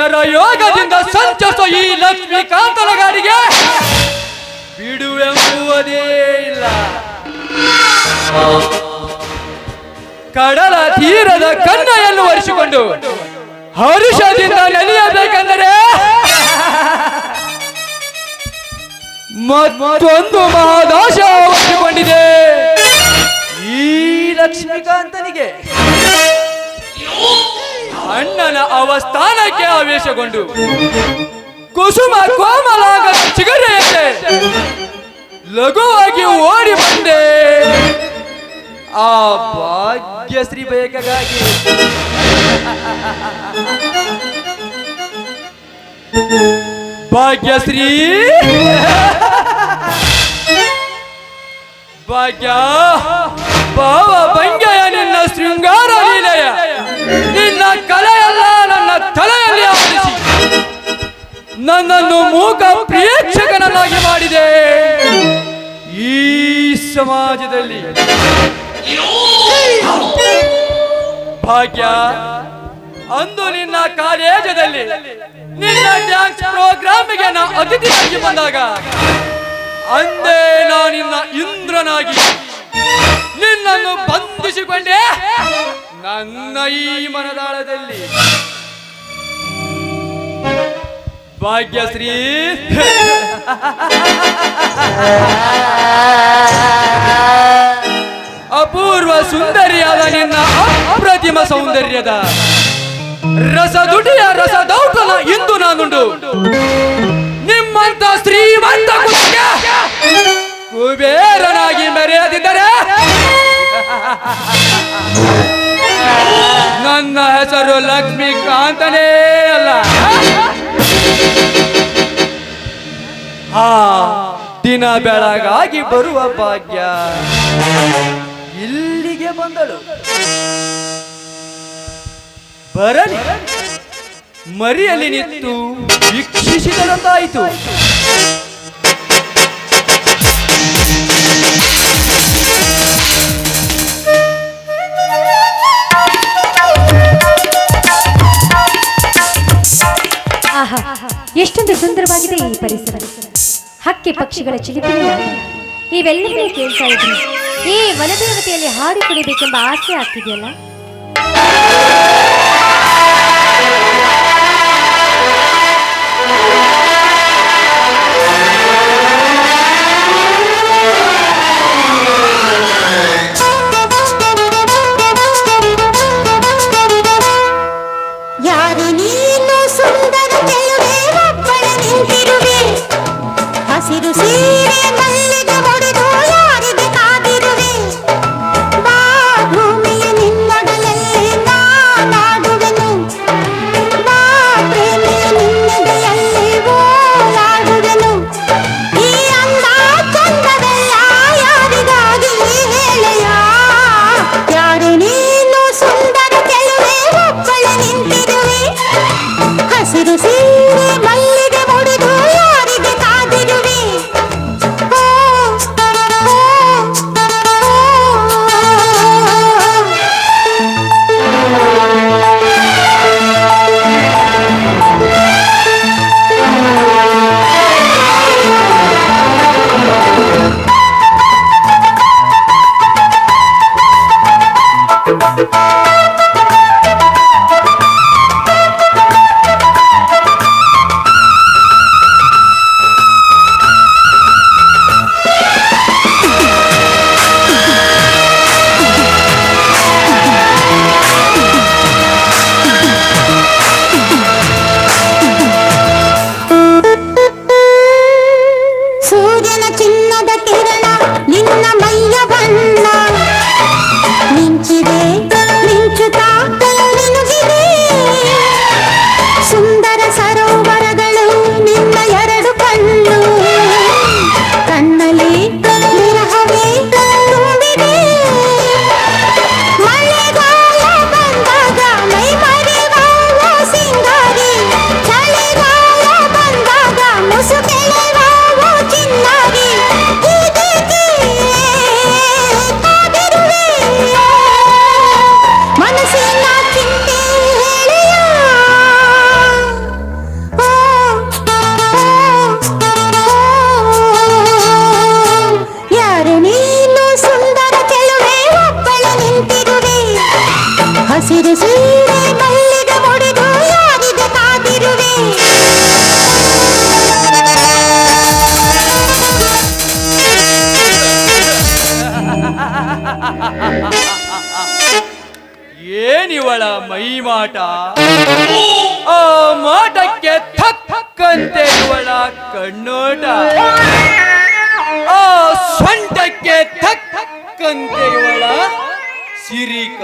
ಶರಯೋಗದಿಂದ ಸಂಚರಿಸೋ ಈ ಲಕ್ಷ್ಮೀಕಾಂತನ ಗಾಡಿಗೆ. ಬಿಡುವೆಂಬುವುದೇ ಇಲ್ಲ. ಕಡಲ ತೀರದ ಕನ್ನಯನ್ನು ಒರೆಸಿಕೊಂಡು ಹರುಷದಿಂದ ನೆನೆಯಬೇಕೆಂದರೆ ಮತ್ತೊಂದು ಮಹಾದಾಶ ಒಪ್ಪಿಕೊಂಡಿದೆ ಈ ಲಕ್ಷ್ಮೀಕಾಂತನಿಗೆ. ಅಣ್ಣನ ಅವಸ್ಥಾನಕ್ಕೆ ಆವೇಶಗೊಂಡು. ಕುಸುಮ ಕೋಮಲಾಗ ಚಿಗರೆಯಂತೆ ಲಘುವಾಗಿ ಓಡಿ ಬಂದೆ. ಆ ಭಾಗ್ಯಶ್ರೀ ಬೇಕಾಗಿ ಭಾಗ್ಯಶ್ರೀ ಭಾಗ್ಯ ಭಾವ ಭಂಗ್ಯ ನಿನ್ನ ಶೃಂಗಾರ ಲೀಲೆಯ. ಕಲೆಯಲ್ಲ ನನ್ನ ತಲೆಯಲ್ಲಿ ಆವರಿಸಿ. ನನ್ನನ್ನು ಮೂಕ ಪ್ರೇಕ್ಷಕನನ್ನಾಗಿ ಮಾಡಿದೆ. ಈ ಸಮಾಜದಲ್ಲಿ ಭಾಗ್ಯ ಅಂದು ನಿನ್ನ ಕಾಲೇಜದಲ್ಲಿ ನಿನ್ನ ಡ್ಯಾನ್ಸ್ ಪ್ರೋಗ್ರಾಮ್ಗೆ ನಾ ಅತಿಥಿಯಾಗಿ ಬಂದಾಗ, ಅಂದೇ ನಾನಿನ್ನ ಇಂದ್ರನಾಗಿ ನಿನ್ನನ್ನು ಬಂಧಿಸಿಕೊಂಡೆ. ನನ್ನ ಈ ಮನದಾಳದಲ್ಲಿ ಭಾಗ್ಯಶ್ರೀ. ಅಪೂರ್ವ ಸುಂದರಿಯಾದ ನಿನ್ನ ಅಪ್ರತಿಮ ಸೌಂದರ್ಯದ ರಸದುಡಿಯ ರಸದೌತನ ಇಂದು ನಾನುಂಡು. ನಿಮ್ಮಂತ ಶ್ರೀಮಂತ ಕುಬೇರನಾಗಿ ಮೆರೆಯದಿದ್ದರೆ ನನ್ನ ಹೆಸರು ಲಕ್ಷ್ಮೀಕಾಂತನೇ ಅಲ್ಲ. ಆ, ದಿನ ಬೆಳಗಾಗಿ ಬರುವ ಭಾಗ್ಯ. ಇಲ್ಲಿಗೆ ಬಂದಳು. ಬರಲಿ. ಮರಿಯಲ್ಲಿ ನಿಂತು ವೀಕ್ಷಿಸಿದರಂತಾಯಿತು ಈ ಪರಿಸರ. ಹಕ್ಕಿ ಪಕ್ಷಿಗಳ ಚಿಲಿಪಿನ ಇವೆಲ್ಲವನ್ನೂ ಕೇಳ್ತಾ ಇದ್ರಿ ಈ ವನದೇವತೆಯಲ್ಲಿ ಹಾಡಿ ಕುಡಿಬೇಕೆಂಬ ಆಸೆ ಆಗ್ತಿದೆಯಲ್ಲ? ಚಿನ್ನದ ಕಿರಣ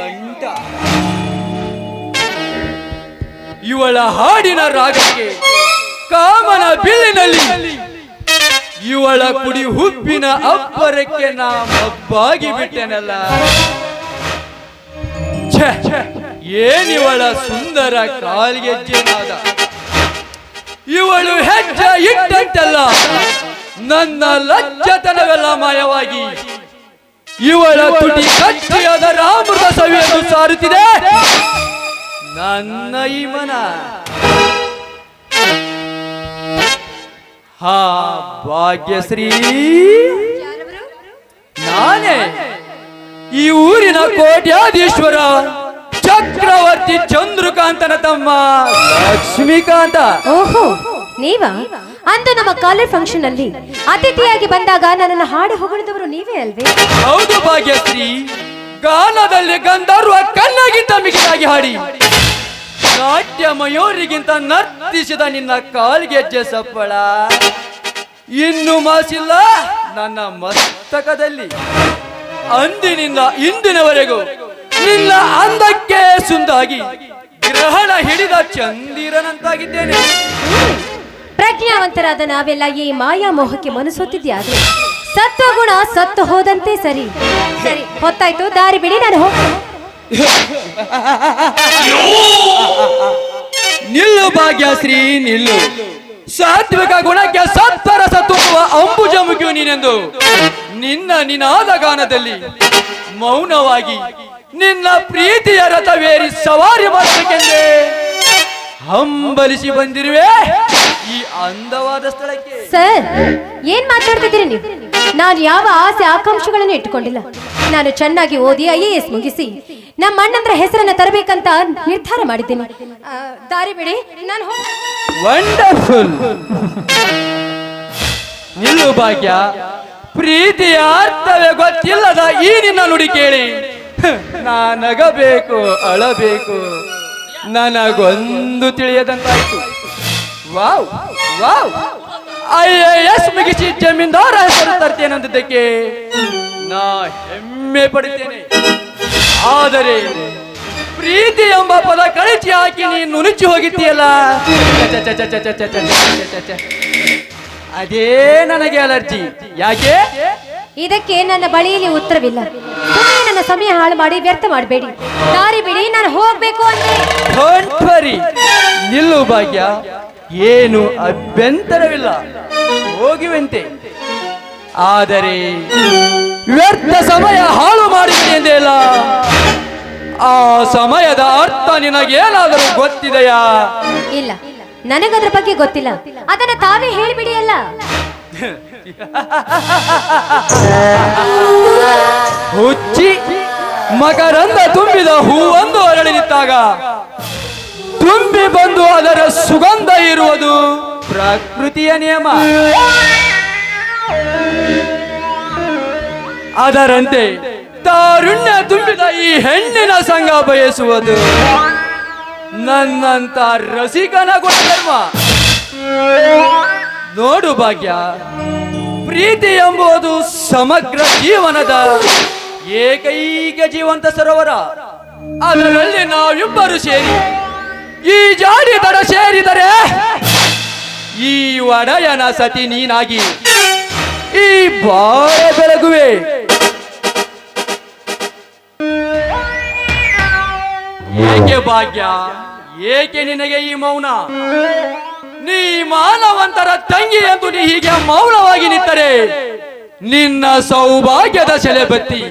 ಸಿರಿಕಂಠ ಇವಳ ಹಾಡಿನ ರಾಗಕ್ಕೆ ಕಾಮನ ಬಿಲ್ಲಿನಲ್ಲಿ ಇವಳ ಕುಡಿ ಹುಬ್ಬಿನ ಅಬ್ಬರಕ್ಕೆ ನಾ ಮಬ್ಬಾಗಿ ಬಿಟ್ಟೆನಲ್ಲ. ಏನಿವಳ ಸುಂದರ ಕಾಲ್ಗೆಜ್ಜೆ ನಾದ ಇವಳು ಹೆಜ್ಜೆ ಇಟ್ಟಂತೆಲ್ಲ ನನ್ನ ಲಜ್ಜತನವೆಲ್ಲ ಮಾಯವಾಗಿ ಇವಳ ತುಟಿ ಕಚ್ಚಿಯಾದ ರಾಮೃತ ಸವಿಯನ್ನು ಸಾರುತ್ತಿದೆ. ನನ್ನ ಈ ಮನ ಹಾ ಭಾಗ್ಯಶ್ರೀ. ನಾನೇ ಈ ಊರಿನ ಕೋಟ್ಯಾಧೀಶ್ವರ ಚಕ್ರವರ್ತಿ ಚಂದ್ರಕಾಂತನ ತಮ್ಮ ಲಕ್ಷ್ಮೀಕಾಂತ. ಓಹೋ ನೀವಾ? ಅಂದು ನಮ್ಮ ಕಾಲೇಜ್ ಫಂಕ್ಷನ್ ಅಲ್ಲಿ ಅತಿಥಿಯಾಗಿ ಬಂದಾಗ ನನ್ನನ್ನು ಹಾಡು ಹೊಗಳಿದವರು ನೀವೇ ಅಲ್ವೇ? ಹೌದು ಭಾಗ್ಯಶ್ರೀ. ಗಾನದಲ್ಲಿ ಗಂಧರ್ವ ಕಣ್ಣಗಿಂತ ಮಿಗಿಲಾಗಿ ಹಾಡಿ. ನಾಟ್ಯ ಮಯೂರಿಗಿಂತ ನರ್ತಿಸಿದ ನಿನ್ನ ಕಾಲ್ಗೆಜ್ಜೆ ಸಪ್ಪಳ ಇನ್ನು ಮಾಸಿಲ್ಲ ನನ್ನ ಮಸ್ತಕದಲ್ಲಿ. ಅಂದಿನಿಂದ ಇಂದಿನವರೆಗೂ ನಿನ್ನ ಅಂದಕ್ಕೆ ಸುಂದಾಗಿ ಗ್ರಹಣ ಹಿಡಿದ ಚಂದಿರನಂತಾಗಿದ್ದೇನೆ. ಪ್ರಜ್ಞಾವಂತರಾದ ನಾವೆಲ್ಲ ಈ ಮಾಯಾ ಮೋಹಕ್ಕೆ ಮನಸೋತಿದ್ಯಾದ್ರೆ ಸತ್ವ ಗುಣ ಸತ್ತು ಹೋದಂತೆ ಸರಿ. ಸರಿ, ಹೊತ್ತಾಯ್ತು, ದಾರಿ ಬಿಡಿ, ನಾನು ನಿಲ್ಲು ನಿಲ್ಲು ಭಾಗ್ಯಶ್ರೀ ನಿಲ್ಲು. ಸಾತ್ವಿಕ ಗುಣಕ್ಕೆ ಸತ್ವರಸ ತುಂಬುವ ಅಂಬುಜಮುಖಿಯು ನೀನೆಂದು. ನಿನ್ನ ನಿನಾದ ಗಾನದಲ್ಲಿ ಮೌನವಾಗಿ ನಿನ್ನ ಪ್ರೀತಿಯ ರಥವೇರಿ ಸವಾರಿ ಮಾಡಬೇಕೆಂದೇ ಹಂಬಲಿಸಿ ಬಂದಿರುವೆ. ಈ ಅಂದವಾದ ಸ್ಥಳಕ್ಕೆ. ಸರ್ ಏನ್ ಮಾತಾಡ್ತಿದ್ದೀರಿ ನೀವು? ನಾನು ಯಾವ ಆಸೆ ಆಕಾಂಕ್ಷೆಗಳನ್ನು ಇಟ್ಟುಕೊಂಡಿಲ್ಲ. ನಾನು ಚೆನ್ನಾಗಿ ಓದಿ ಐ ಎ ಎಸ್ ಮುಗಿಸಿ ನಮ್ಮ ಅಣ್ಣಂದ್ರ ಹೆಸರನ್ನ ತರಬೇಕಂತ ನಿರ್ಧಾರ ಮಾಡಿದ್ದೀನಿ. ಆ, ದಾರಿ ಬಿಡಿ ನಾನು ಹೋಗ್- ವಂಡರ್ಫುಲ್ ನಿಲ್ಲು ಭಾಗ್ಯ ಪ್ರೀತಿಯ ಅರ್ಥವೇ ಗೊತ್ತಿಲ್ಲದ ಈ ನಿನ್ನ ನುಡಿ ಕೇಳಿ. ನಾನಗಬೇಕು ಅಳಬೇಕು. ನನಗೊಂದು ತಿಳಿಯದಂತಾಯ್ತು. Wow wow. I A S ಮುಗಿಸಿ ಜಮೀನ್ದಾರ ಹೆಸರು ನಾ ಹೆಮ್ಮೆ ಪಡಿತೇನೆ ಆದರೆ ಪ್ರೀತಿ ಎಂಬ ಪದ ಕಳಚಿ ಹಾಕಿ ನೀನು ನುಣುಚಿ ಹೋಗಿದ್ದೀಯಲ್ಲ. ಅದೇ ನನಗೆ ಅಲರ್ಜಿ. ಯಾಕೆ? ಇದಕ್ಕೆ ನನ್ನ ಬಳಿಯಲ್ಲಿ ಉತ್ತರವಿಲ್ಲ. ನನ್ನ ಸಮಯ ಹಾಳು ಮಾಡಿ ವ್ಯರ್ಥ ಮಾಡಬೇಡಿ. ದಾರಿ ಬಿಡಿ ನಾನು ಹೋಗ್ಬೇಕು ಅಂದ್ರೆ ನಿಲ್ಲು ಭಾಗ್ಯ. ಏನು ಅಭ್ಯಂತರವಿಲ್ಲ. ಹೋಗಿವಂತೆ. ಆದರೆ ವ್ಯರ್ಥ ಸಮಯ ಹಾಳು ಮಾಡಿದೆ ಎಂದೇಲ್ಲ? ಆ ಸಮಯದ ಅರ್ಥ ನಿನಗೇನಾದರೂ ಗೊತ್ತಿದೆಯಾ? ಇಲ್ಲ. ನನಗದ್ರ ಬಗ್ಗೆ ಗೊತ್ತಿಲ್ಲ. ಅದನ್ನ ತಾವೇ ಹೇಳಿಬಿಡಿ ಅಲ್ಲ ಹುಚ್ಚಿ ಮಕರಂದ ತುಂಬಿದ ಹೂವೊಂದು ಅರಳಿ ನಿಂತಾಗ. ತುಂಬಿ ಬಂದು ಅದರ ಸುಗಂಧ ಇರುವುದು ಪ್ರಕೃತಿಯ ನಿಯಮ. ಅದರಂತೆ ತಾರುಣ್ಯ ತುಂಬಿದ ಈ ಹೆಣ್ಣಿನ ಸಂಘ ಬಯಸುವುದು ನನ್ನಂತ ರಸಿಕನ ಗುಣಧರ್ಮ. ನೋಡು ಭಾಗ್ಯ, ಪ್ರೀತಿ ಎಂಬುದು ಸಮಗ್ರ ಜೀವನದ ಏಕೈಕ ಜೀವಂತ ಸರೋವರ. ಅದರಲ್ಲಿ ನಾವಿಬ್ಬರು ಸೇರಿ ಈ ಜಾಡಿ ದಡ ಸೇರಿದರೆ ಈ ಒಡೆಯನ ಸತಿ ನೀನಾಗಿ ಈ ಬಾಳ ಬೆಳಗುವೆ. ಏಕೆ ಭಾಗ್ಯ, ಏಕೆ ನಿನಗೆ ಈ ಮೌನ? ನೀ ಮಾನವಂತರ ತಂಗಿ ಎಂದು ನೀ ಹೀಗೆ ಮೌನವಾಗಿ ನಿಂತರೆ. ನಿನ್ನ ಸೌಭಾಗ್ಯದ ಸೆಲೆಬತ್ತಿ,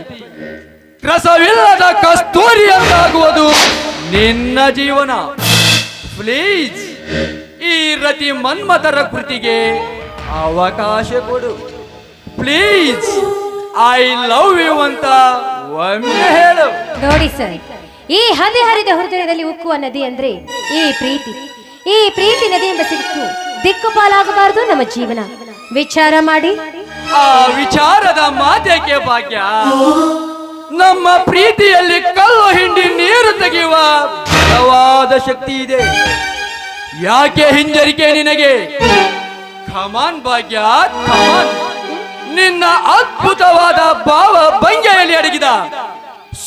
ರಸವಿಲ್ಲದ ಕಸ್ತೂರಿ ಅಂತಾಗುವುದು ನಿನ್ನ ಜೀವನ. ಪ್ಲೀಸ್ ಈ ರತಿ ಮನ್ಮಥರ ಕೃತಿಗೆ ಅವಕಾಶ ಕೊಡು. ಪ್ಲೀಸ್ ಐ ಲವ್ ಯು ಅಂತ ಒಮ್ಮೆ ಹೇಳು. ನೋಡಿ ಸರ್ ಈ ಹದಿ ಹರಿದ ಹೃದಯದಲ್ಲಿ ಉಕ್ಕುವ ನದಿ ಅಂದ್ರೆ ಈ ಪ್ರೀತಿ. ಈ ಪ್ರೀತಿ ನದಿಯಿಂದ ಎಂಬ ದಿಕ್ಕು ದಿಕ್ಕುಪಾಲಾಗಬಾರದು ನಮ್ಮ ಜೀವನ. ವಿಚಾರ ಮಾಡಿ. ಆ ವಿಚಾರದ ಮಾತೇಕೆ ಭಾಗ್ಯ ನಮ್ಮ ಪ್ರೀತಿಯಲ್ಲಿ ಕಲ್ಲು ಹಿಂಡಿ ನೀರು ತೆಗೆಯುವ ಬಲವಾದ ಶಕ್ತಿ ಇದೆ. ಯಾಕೆ ಹಿಂಜರಿಕೆ ನಿನಗೆ? ಖಮಾನ್ ಭಾಗ್ಯ ಖಮಾನ್ ನಿನ್ನ ಅದ್ಭುತವಾದ ಭಾವ ಭಂಗಿಯಲ್ಲಿ ಅಡಗಿದ.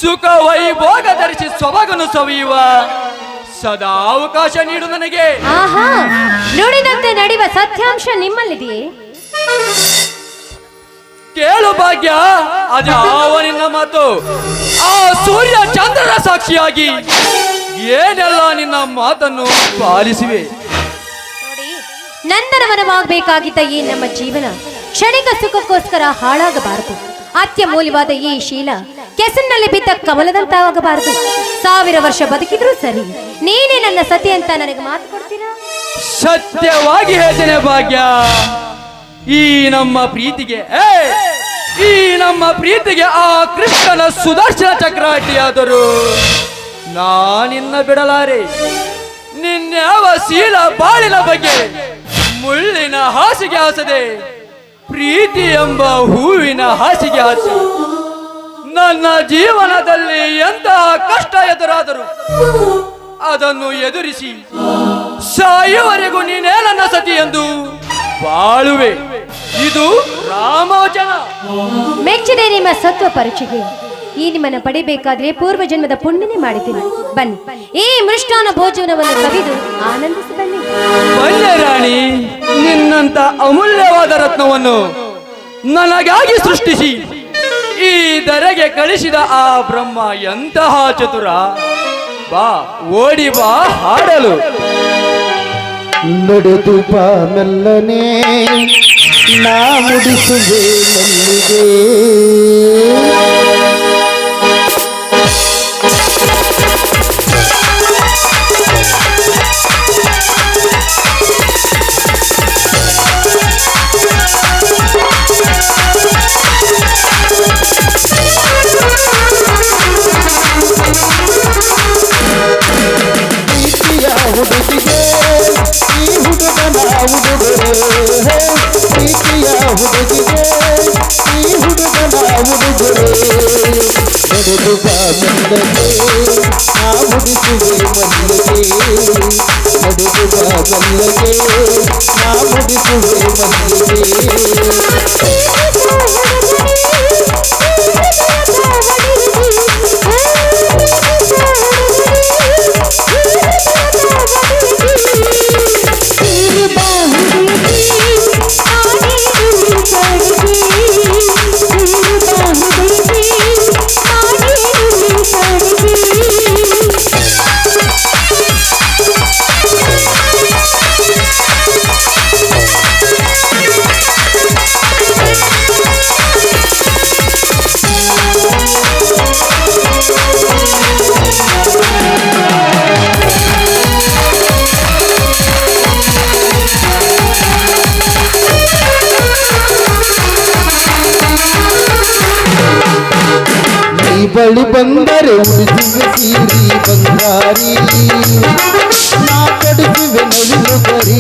ಸುಖ ವೈಭೋಗ ಧರಿಸಿ ಸೊಬಗನು ಸವಿಯುವ ಸದಾ ಅವಕಾಶ ನೀಡು ನನಗೆ. ಆಹಾ, ನುಡಿದಂತೆ ನಡೆಯುವ ಸತ್ಯಾಂಶ ನಿಮ್ಮಲ್ಲಿದೆಯೇ? ಕೇಳು ಭಾಗ್ಯ. ಅಜಾವ ನಿನ್ನ ಮಾತು. ಆ ಸೂರ್ಯ ಚಂದ್ರನ ಸಾಕ್ಷಿಯಾಗಿ ಏನೆಲ್ಲ ನಿನ್ನ ಮಾತನ್ನು ಪಾಲಿಸಿವೆ? ನೋಡಿ ನಂದನವನವಾಗಬೇಕಾಗಿದ್ದ ಈ ನಮ್ಮ ಜೀವನ ಕ್ಷಣಿಕ ಸುಖಕ್ಕೋಸ್ಕರ ಹಾಳಾಗಬಾರದು. ಅತ್ಯಮೂಲ್ಯವಾದ ಈ ಶೀಲ ಕೆಸರಿನಲ್ಲಿ ಬಿದ್ದ ಕಮಲದಂತಾಗಬಾರದು. ಸಾವಿರ ವರ್ಷ ಬದುಕಿದ್ರೂ ಸರಿ ನೀನೇ ನನ್ನ ಸತಿ ಅಂತ ನನಗೆ ಮಾತು ಕೊಡ್ತೀರಾ? ಸತ್ಯವಾಗಿ ಹೇಳ್ತೇನೆ ಭಾಗ್ಯ. ಈ ನಮ್ಮ ಪ್ರೀತಿಗೆ ಈ ನಮ್ಮ ಪ್ರೀತಿಗೆ ಆ ಕೃಷ್ಣನ ಸುದರ್ಶನ ಚಕ್ರವರ್ತಿಯಾದರು ನಾನಿನ್ನ ಬಿಡಲಾರೆ. ನಿನ್ಯಾವ ಶೀಲ ಬಾಳಿನ ಬಗ್ಗೆ ಮುಳ್ಳಿನ ಹಾಸಿಗೆ ಹಾಸದೆ, ಪ್ರೀತಿ ಎಂಬ ಹೂವಿನ ಹಾಸಿಗೆ ಹಾಸ. ನನ್ನ ಜೀವನದಲ್ಲಿ ಎಂತಹ ಕಷ್ಟ ಎದುರಾದರು ಅದನ್ನು ಎದುರಿಸಿ ಸಾಯುವರೆಗೂ ನೀನೇ ನನ್ನ ಸತಿ ಎಂದು ಬಾಳುವೆ. ಇದು ರಾಮವಚನ. ಮೆಚ್ಚಿದೆ ನಿಮ್ಮ ಸತ್ವ ಪರೀಕ್ಷೆಗೆ. ಈ ನಿಮ್ಮನ್ನ ಪಡಿಬೇಕಾದ್ರೆ ಪೂರ್ವ ಜನ್ಮದ ಪುಣ್ಯನೆ ಮಾಡಿದ್ದೀನಿ ಬನ್ನಿ. ಈ ಮೃಷ್ಟಾನ ಭೋಜನವನ್ನು ಕವಿದು ಆನಂದಿಸಿ ಬನ್ನಿ ರಾಣಿ ನಿನ್ನಂತ ಅಮೂಲ್ಯವಾದ ರತ್ನವನ್ನು ನನಗಾಗಿ ಸೃಷ್ಟಿಸಿ. ಈ ದರೆಗೆ ಕಳಿಸಿದ ಆ ಬ್ರಹ್ಮ ಎಂತಹ ಚತುರ. ಬಾ ಓಡಿ ಬಾ ಹಾಡಲು. ನಡೆದು ಬಾ ಮೆಲ್ಲನೆ. ನಾ ಮುಡಿಸುವೆ ಮಲ್ಲಿಗೆ ಪ್ರೀತಿಯ ಹುಡುಗಿಗೆ ಈ ಹುಡುಗನ ಉಡುಗೊರೆ ಉಡುಗೊರೆ ನಡೆದು ಬಾ ಮೆಲ್ಲಗೆ ನಾ ಮುಡಿಸುವೆ ಮಲ್ಲಿಗೆ ನಡೆದು ಬಾ ಮೆಲ್ಲಗೆ ಬಳಿ ಬಂದರೆ ಸೀರಿ ಬಂಗಾರಿ. ನಾ ಕಡಿಸುವೆ ನವಿಲು ಗರಿ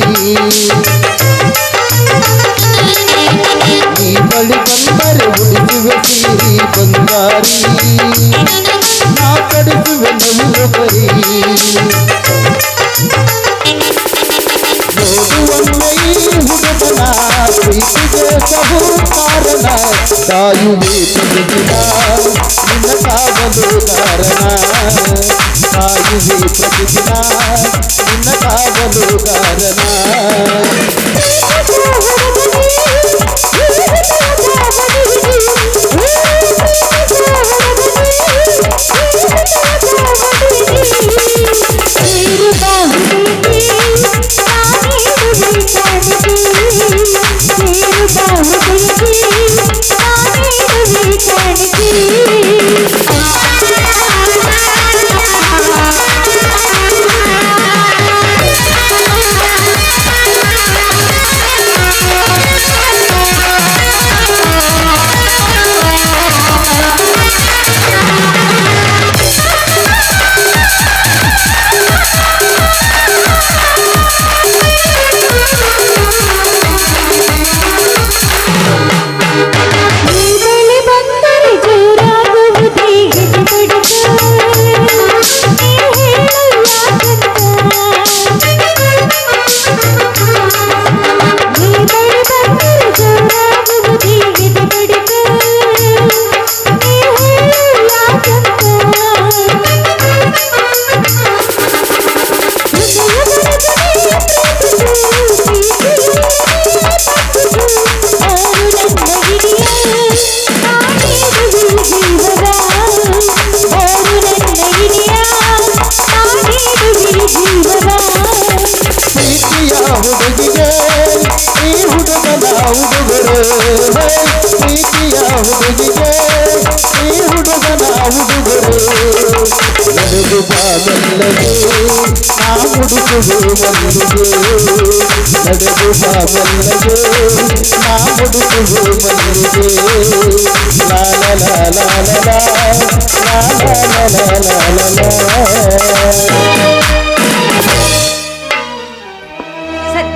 ಸರಿ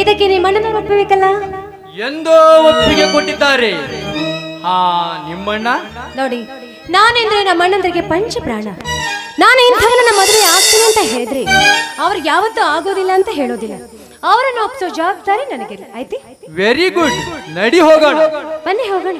ಇದಕ್ಕೆ ನಿಮ್ಮ ಅಣ್ಣನ ಒಪ್ಪಬೇಕಲ್ಲ? ಎಂದೋ ಒಪ್ಪಿಗೆ ಕೊಟ್ಟಿದ್ದಾರೆ. ಹಾ ನಿಮ್ಮಣ್ಣ? ನೋಡಿ ನಾನೆಂದ್ರೆ ನಮ್ಮ ಅಣ್ಣಂದ್ರಿಗೆ ಪಂಚ ಪ್ರಾಣ ನಾನು ಇಂಥವನ್ನ ಮದುವೆ ಆಗ್ತೀನಿ ಅಂತ ಹೇಳಿದ್ರಿ. ಅವ್ರಿಗೆ ಯಾವತ್ತೂ ಆಗೋದಿಲ್ಲ ಅಂತ ಹೇಳೋದಿಲ್ಲ. ಅವರನ್ನು ಒಪ್ಸೋ ಜವಾಬ್ದಾರಿ ನನಗಿಲ್ಲ ಆಯ್ತಿ? ವೆರಿ ಗುಡ್ ನಡಿ ಹೋಗೋಣ. ಬನ್ನಿ ಹೋಗೋಣ.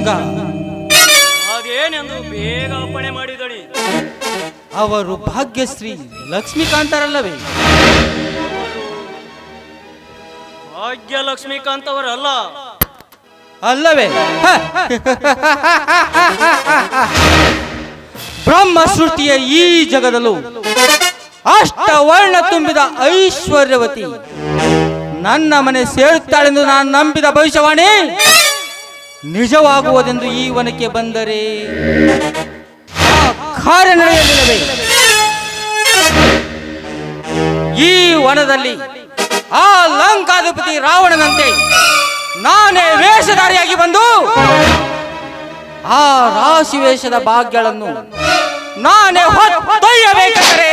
ಭುಜಂಗ ಅದೇನೆಂದು ಬೇಗ ಅಪ್ಪಣೆ ಮಾಡಿದಳಿ ಅವರು ಭಾಗ್ಯಶ್ರೀ ಲಕ್ಷ್ಮೀಕಾಂತರಲ್ಲವೇ? ಭಾಗ್ಯ ಲಕ್ಷ್ಮೀಕಾಂತ್ ಅವರಲ್ಲ ಅಲ್ಲವೇ! ಬ್ರಹ್ಮ ಸೃಷ್ಟಿಯ ಈ ಜಗದಲ್ಲೂ ಅಷ್ಟ ವರ್ಣ ತುಂಬಿದ ಐಶ್ವರ್ಯವತಿ. ನನ್ನ ಮನೆ ಸೇರುತ್ತಾಳೆಂದು ನಾನು ನಂಬಿದ ಭವಿಷ್ಯವಾಣಿ? ನಿಜವಾಗುವುದೆಂದು ಈ ವನಕ್ಕೆ ಬಂದರೆ ಕಾರ್ಯ ನಡೆಯಲಿಲ್ಲವೇ ಈ ವನದಲ್ಲಿ ಆ ಲಂಕಾಧಿಪತಿ ರಾವಣನಂತೆ ನಾನೇ ವೇಷಧಾರಿಯಾಗಿ ಬಂದು ಆ ರಾಶಿ ವೇಷದ ಭಾಗ್ಯಗಳನ್ನು ನಾನೇ ಹೊತ್ತೊಯ್ಯಬೇಕಾದರೆ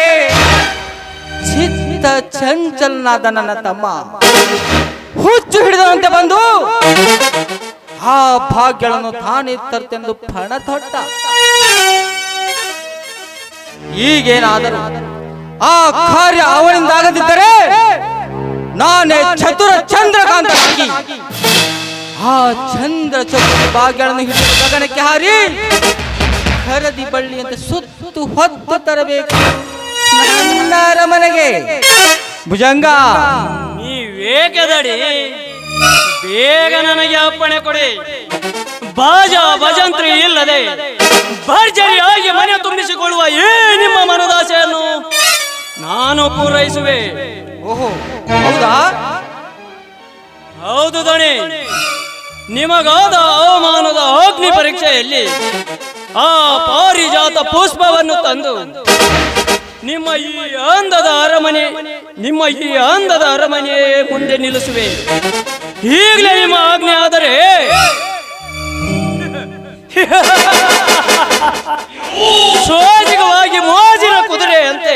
ಚಿತ್ತ ಚಂಚಲನಾದ ನನ್ನ ತಮ್ಮ ಹುಚ್ಚು ಹಿಡಿದಂತೆ ಬಂದು ಆ ಭಾಗ್ಯಗಳನ್ನು ತಾನೇ ತರ್ತೆಂದು ಪಣ ತೊಟ್ಟ. ಈಗೇನಾದರೂ ಆ ಕಾರ್ಯ ಅವನಿಂದಾಗದಿದ್ದರೆ ನಾನೇ ಚತುರ ಚಂದ್ರಕಾಂತ ಆ ಚಂದ್ರ ಚತುರ ಭಾಗ್ಯಗಳನ್ನು ಹಿಡಿದು ಗಗನಕ್ಕೆ ಹಾರಿ ಖರದಿ ಬಳ್ಳಿಯಂತೆ ಸುತ್ತು ಹೊತ್ತು ತರಬೇಕು. ನನ್ನ ಅರಮನೆಗೆ. ಭುಜಂಗ. ನೀ ವೇಗದಡಿ ಬೇಗ ನನಗೆ ಅಪ್ಪಣೆ ಕೊಡಿ. ಬಾಜ ಭಜಂತ್ರಿ ಇಲ್ಲದೆ ಭರ್ಜರಿಯಾಗಿ ಮನೆ ತುಂಬಿಸಿಕೊಳ್ಳುವ ಏ ನಿಮ್ಮ ಮನದಾಸೆಯನ್ನು ನಾನು ಪೂರೈಸುವೆ. ಓಹೋ ಹೌದಾ? ಹೌದು ದಣಿ. ನಿಮಗಾದ ಅವಮಾನದ ಅಗ್ನಿ ಪರೀಕ್ಷೆಯಲ್ಲಿ ಆ ಪಾರಿಜಾತ ಪುಷ್ಪವನ್ನು ತಂದು ನಿಮ್ಮ ಈ ಅಂದದ ಅರಮನೆ ನಿಮ್ಮ ಈ ಅಂದದ ಅರಮನೆಯೇ ಮುಂದೆ ನಿಲ್ಲಿಸುವೆ. ಈಗಲೇ ನಿಮ್ಮ ಆಜ್ಞೆ ಆದರೆ ಸೋಜಿಗವಾಗಿ ಮೋಜಿನ ಕುದುರೆ ಅಂತೆ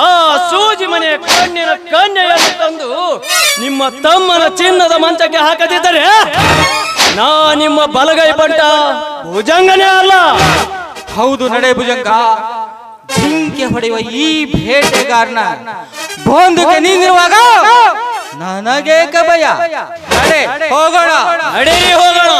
ಆ ಸೂಜಿ ಮನೆಯ ಕಣ್ಣಿನ ಕನ್ಯೆಯನ್ನು ತಂದು ನಿಮ್ಮ ತಮ್ಮನ ಚಿನ್ನದ ಮಂಚಕ್ಕೆ ಹಾಕದಿದ್ದರೆ ನಾ ನಿಮ್ಮ ಬಲಗೈ ಬಂಟ ಭುಜಂಗನೇ ಅಲ್ಲ. ಹೌದು ನಡೆ ಭುಜಂಗ. ಜಿಂಕೆ ಹೊಡೆಯುವ ಈ ಭೇಟೆಗಾರನ ಬೋಂದುಗೆ ನೀನಿರುವಾಗ ನನಗೆ ಭಯ ಹೋಗೋಣ. ಹೋಗೋಣ.